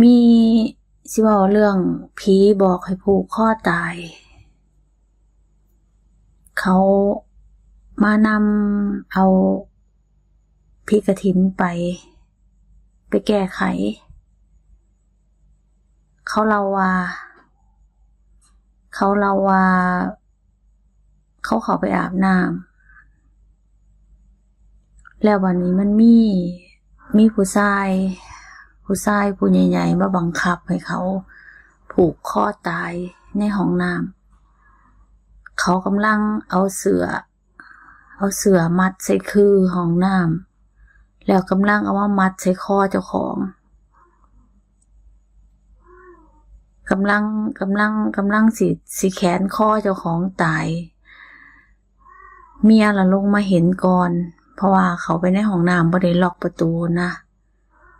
มีสิว่าเรื่องผีบอกให้ผูกข้อตาย เขามานำเอาพี่กระถินไป ไปแก้ไข เขาเล่าว่า เขาเล่าว่า เขาเขาไปอาบน้ำแล้ววันนี้มันมีมีผู้ชาย ผู้ชายผู้ใหญ่ๆมาบังคับให้เขา ผูกข้อตายในห้องน้ำเขากำลังเอาเสือเอาเสือมัดใส่คือห้องน้ำแล้วกำลังเอาว่ามัดใส่คอเจ้าของกำลังกำลังกำลังสิสิแขนคอเจ้าของตาย เมียละลงมาเห็นก่อน เพราะว่าเขาไปในห้องน้ำบ่ได้ล็อกประตูนะ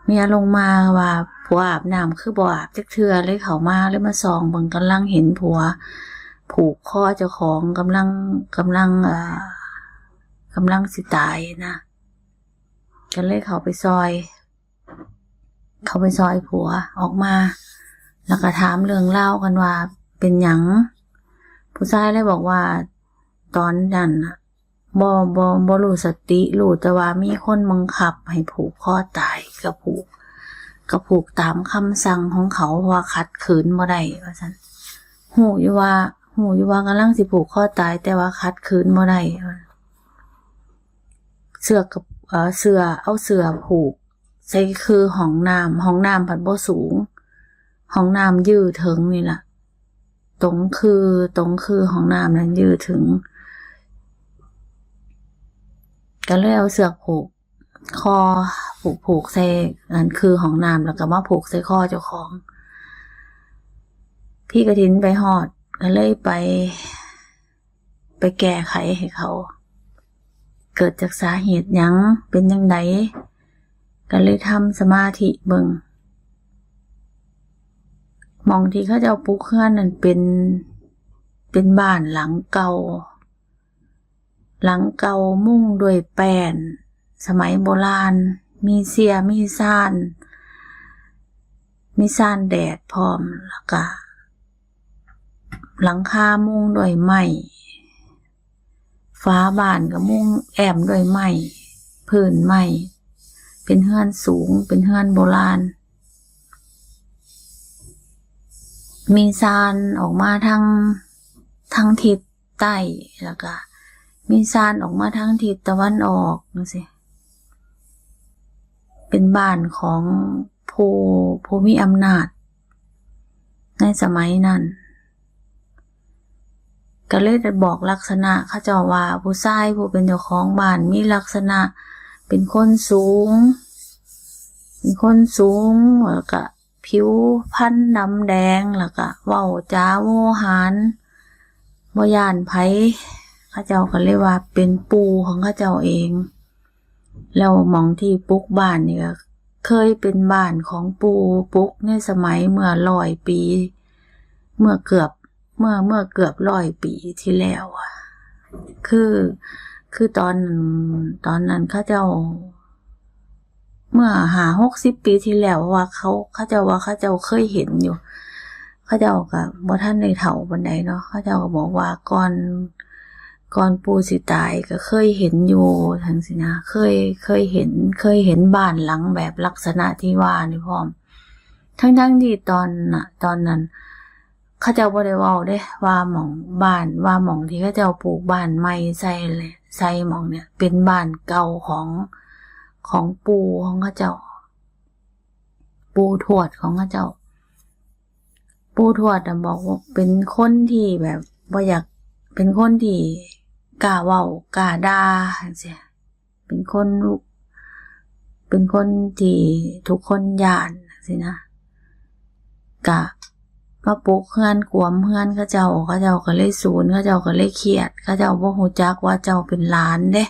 เมียลงมาว่าผัวอาบน้ำคือบ่อาบจักเทือเลยเขามาเลยมาส่องบิ่งกำลังเห็นผัว ผูกคอเจ้าของกำลังกำลังเอ่อกำลังสิตายนะก็เลยเขาไปซอย เขาไปซอยผัวออกมา แล้วก็ถามเรื่องเล่ากันว่าเป็นหยังผู้ชายเลยบอกว่า ตอนนั้นน่ะ บ่บ่บ่รู้สติรู้แต่ว่ามีคนบังคับให้ผูกคอตายก็ผูกก็ผูกตามคำสั่งของเขาว่าขัดขืนบ่ได้ว่าซั่นหูอยู่ว่าหูอยู่ว่ากำลังสิผูกคอตาย แต่ว่าขัดขืนบ่ได้เสือกับเออเสือเอาเสือผูกใส่คือห้องน้ำห้องน้ำผัดบ่สูงห้องน้ำยืดถึงนี่ล่ะตรงคือตรงคือห้องน้ำนั้นยืดถึง ก็เลยเอาเสือกผูกคอผูกผูกใส่นั่นคือห้องน้ำแล้วก็มาผูกใส่คอเจ้าของ พี่กระถินไปหอดก็เลยไป ไปแก้ไขให้เขา เกิดจากสาเหตุยังเป็นยังไงก็เลยทำสมาธิเบิงมองที่เขาจะเอาปลูกเคลื่อนนั่นเป็นเป็นบ้านหลังเก่า หลังเก่ามุ่งด้วยแป้น สมัยโบราณ มีเสียมีซ่าน มีซ่านแดดพร้อมแล้วก็หลังคามุ่งด้วยไม้ฟ้าบานก็มุ่งแอมด้วยไม้พื้นไม้เป็นเฮือนสูงเป็นเฮือนโบราณ มีซานออกมาทางทางทิศใต้แล้วก็ มีซานออกมาทางทิศตะวันออกนะสิ เป็นบ้านของผู้ผู้มีอำนาจ ในสมัยนั้นก็เลยบอกลักษณะเขาเจ้าว่าผู้ชายผู้เป็นเจ้าของบ้านมีลักษณะเป็นคนสูง เป็นคนสูงแล้วก็ผิวพันธุ์ดำแดงแล้วก็เว้าจ้าโวหารบ่ยานไผ ข้าเจ้าก็เลยว่าเป็นปูของข้าเจ้าเอง แล้วหมองที่ปุกบ้านนี่ก็เคยเป็นบ้านของปูปุกในสมัยเมื่อร้อยปี เมื่อเกือบเมื่อเมื่อเกือบร้อยปีที่แล้วอะคือคือตอนตอนนั้นข้าเจ้า เมื่อหาหกสิบปีที่แล้วว่าเขาเขาเจ้าว่าเขาเจ้าเคยเห็นอยู่เขาเจ้ากับบ่ท่านในเถาบันไดเนาะเขาเจ้าก็บอกว่าก่อน ก่อนปูสิตายก็เคยเห็นอยู่ทั้งสินะ เคยเคยเห็น เคยเห็นบ้านหลังแบบลักษณะที่ว่านี่พร้อม ทั้งทั้งที่ตอนน่ะ ตอนนั้นเขาเจ้าบ่ได้เว้าเด้ว่าหมองบ้านว่าหมองที่เขาเจ้าปลูกบ้านใหม่ใส่เลยใส่หมองเนี่ย เป็นบ้านเก่าของของปู่ของเขาเจ้า ปู่ทวดของเขาเจ้า ปู่ทวดน่บอกว่าเป็นคนที่แบบบ่อยากเป็นคนที่ กล้าเว้ากล้าด่าจังซี่เป็นคนเป็นคนที่ทุกคนย่านสินะกะมาปลุกเฮือนกวมเฮือนเขาเจ้าเขาเจ้าก็เลยสูนเขาเจ้าก็เลยเครียดเขาเจ้าบ่ฮู้จักว่าเจ้าเป็นหลานเด้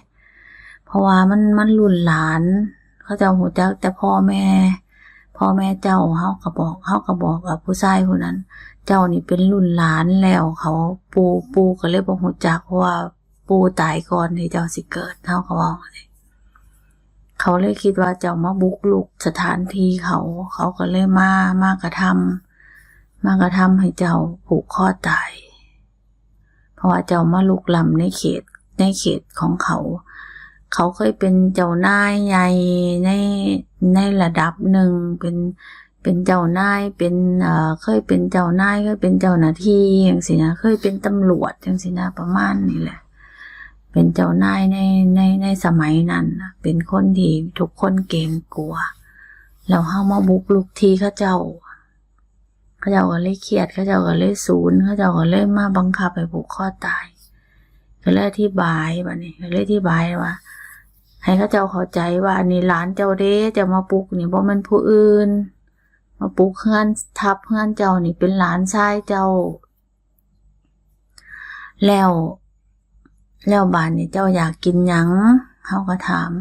เพราะว่ามันมันรุ่นหลานเขาเจ้าหูจักแต่พ่อแม่พ่อแม่เจ้าเฮาก็บอกเฮาก็บอกกับผู้ชายคนนั้น เจ้านี่เป็นรุ่นหลานแล้วเขาปูปูก็เลยบ่ฮู้จักว่า ปูตายก่อนที่เจ้าสิเกิดเฮาก็บอกเลยเขาเลยคิดว่าเจ้ามาบุกลุกสถานที่เขา เขาก็เลยมามากระทำมากระทำให้เจ้าผูกคอตาย เพราะว่าเจ้ามาลุกล้ำในเขตในเขตของเขา เขาเคยเป็นเจ้านายใหญ่ในในระดับหนึ่งเป็นเป็นเจ้านายเป็นเอ่อเคยเป็นเจ้านายเคยเป็นเจ้าหน้าที่อย่างสินะเคยเป็นตำรวจอย่างสินะประมาณนี้แหละ เป็นเจ้านายในในในสมัยนั้นนะเป็นคนที่ทุกคนเกรงกลัว แล้วเฮามาบุกลุกทีเขาเจ้าเขาเจ้าก็เลยเครียดเขาเจ้าก็เลยศูนย์เขาเจ้าก็เลยมาบังคับให้ผูกคอตายก็เลยอธิบายบัดนี้ก็เลยอธิบายว่า ให้เขาเจ้าเข้าใจว่าอันนี้หลานเจ้าเด้จะมาปลุกนี่บ่แมันผู้อื่น มาปลุกเฮือนทับเฮือนเจ้านี่เป็นหลานชายเจ้า แล้ว แล้วบ้านนี่เจ้าอยากกินหยังเขาก็ถาม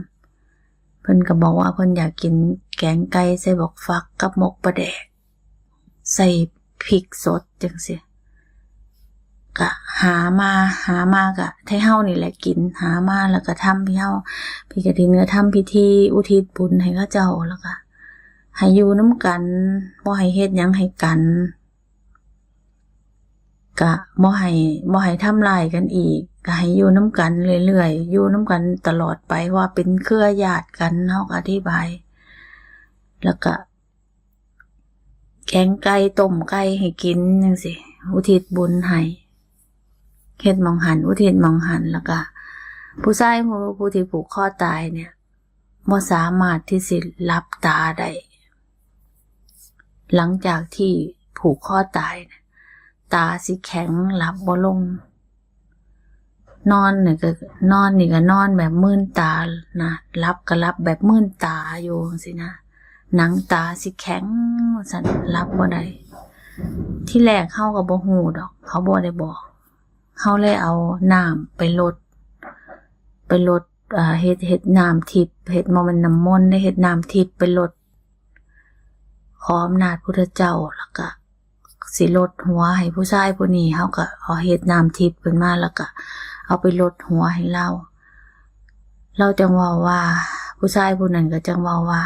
เพิ่นก็บอกว่าเพิ่นอยากกินแกงไก่ใส่บกฟักกับมกปลาแดก ใส่พริกสดจังสิก็หามาหามากะให้เฮานี่แหละกินหามาแล้วก็ทำพี่เฮาพี่กะทินก็ทำพิธีอุทิศบุญให้เขาเจ้าแล้วก็ให้อยู่น้ำกันบ่ให้เฮ็ดหยังให้กัน กะบ่ให้บ่ให้ทำลายกันอีกก็ให้อยู่น้ำกันเรื่อยๆอยู่น้ำกันตลอดไปว่าเป็นเครือญาติกันเฮาอธิบาย แล้วก็แกงไก่ต้มไก่ให้กินจังซี่อุทิศบุญให้เฮ็ดมองหัน อุทิศมองหันแล้วก็ผู้ชายผู้ผู้ที่ผูกคอตายเนี่ยบ่สามารถที่สิรับตาได้หลังจากที่ผูกคอตายเนี่ย ตาสิแข็งหลับบ่ลง นอนเนี่ยก็นอนนี่ก็นอนแบบมื่นตานะรับก็รับแบบมื่นตาอยู่สินะหนังตาสิแข็งสันรับบ่ได้ที่แรกเข้าก็บ่ฮู้ดอก เขาบ่ได้บอก เขาเลยเอาน้ำไปลด ไปลดเฮ็ดเฮ็ดน้ำทิพย์เฮ็ดบ่แมันน้ำมนต์ได้เฮ็ดน้ำทิพย์ไปลดขออำนาจพุทธเจ้าแล้วก็ สิลดหัวให้ผู้ชายผู้นี้เขาก็เอาเฮ็ดน้ำทิพย์ขึ้นมาแล้วก็เอาไปลดหัวให้เราเราจังว่าว่า ผู้ชายผู้นั้นก็จังว่าว่า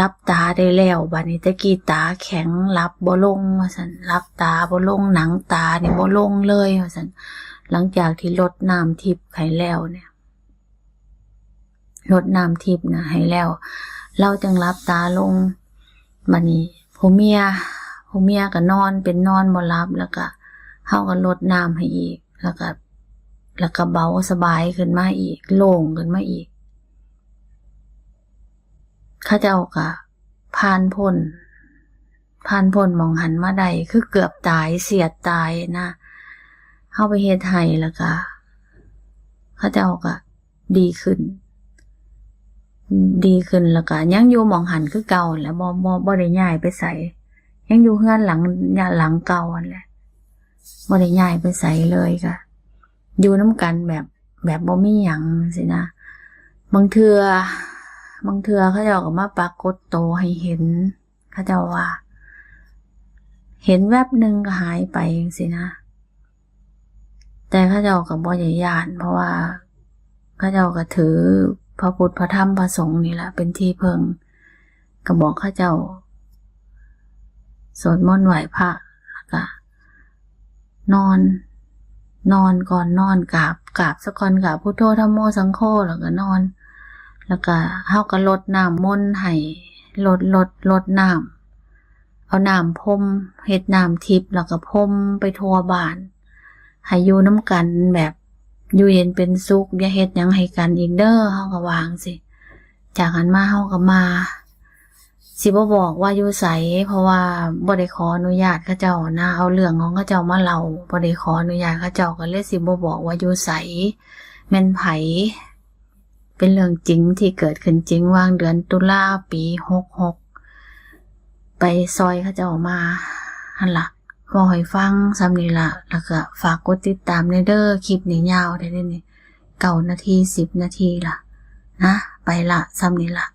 รับตาได้แล้วบัดนี้ตะกี้ตาแข็งรับบ่ลงว่าซั่นรับตาบ่ลงหนังตาเนี่ยบ่ลงเลยว่าซั่นหลังจากที่ลดน้ำทิพย์ให้แล้วเนี่ยลดน้ำทิพย์นะให้แล้ว เราจึงรับตาลงบัดนี้ผู้เมีย ผู้เมียก็นอนเป็นนอนบ่หลับแล้วก็เฮาก็ลดน้ำให้อีก แล้วก็ แล้วก็เบาสบายขึ้นมาอีก โล่งขึ้นมาอีกเข้าเจ้าก็ผ่านพ้นผ่านพ้นมองหันมาใดคือเกือบตายเสียดตายนะเฮาไปเฮ็ดให้แล้วก็เข้าเจ้าก็ดีขึ้น ดีขึ้นแล้วก็ยังอยู่มองหันคือเก่าแล้วบ่บ่บ่ได้ย้ายไปใส่ ยังอยู่เฮือนหลังหลังเก่าอันแหละบ่ได้ย้ายไปใส่เลยค่ะ อยู่น้ำกันแบบแบบบ่มีหยังสินะ บางเทือบางเทือเขาเจ้าก็มาปรากฏโตให้เห็นเขาเจ้าว่า เห็นแวบหนึ่งก็หายไปสินะ แต่เขาเจ้ากับบ่ใหญ่ยานเพราะว่าเขาเจ้าก็ถือพระพุทธพระธรรมพระสงฆ์นี่แหละเป็นที่เพิงก็บอกเขาเจ้า สวดมนต์ไหวพระแล้วก็นอน นอนก่อนนอนกราบกราบสักก่อนกราบพุทโธธรรมโมสังโฆแล้วก็นอน แล้วก็เฮาก็ลดน้ำมนต์ให้ลดลดลดน้ำเอาน้ำพรมเฮ็ดน้ำทิพย์แล้วก็พรมไปทั่วบ้านให้อยู่น้ำกันแบบอยู่เย็นเป็นสุขอย่าเฮ็ดยังให้กันอีกเด้อเฮาก็วางสิ จากนั้นมาเฮาก็มา สิบ่บอกว่าอยู่ไสเพราะว่าบ่ได้ขออนุญาตเขาเจ้านะเอาเรื่องของเขาเจ้ามาเล่าบ่ได้ขออนุญาตเขาเจ้าก็เลยสิบ่บอกว่าอยู่ไสแม่นไผเป็นเรื่องจริงที่เกิดขึ้นจริงวางเดือนตุลาปี66ไปซอยเขาเจ้ามาหั่นล่ะบอกให้ฟังซ้ำนี่ละแล้วก็ฝากกดติดตามในเด้อคลิปนี้ยาวได้เด้นี่เก้านาทีสิบนาทีละนะไปละซ้ำนี่ละ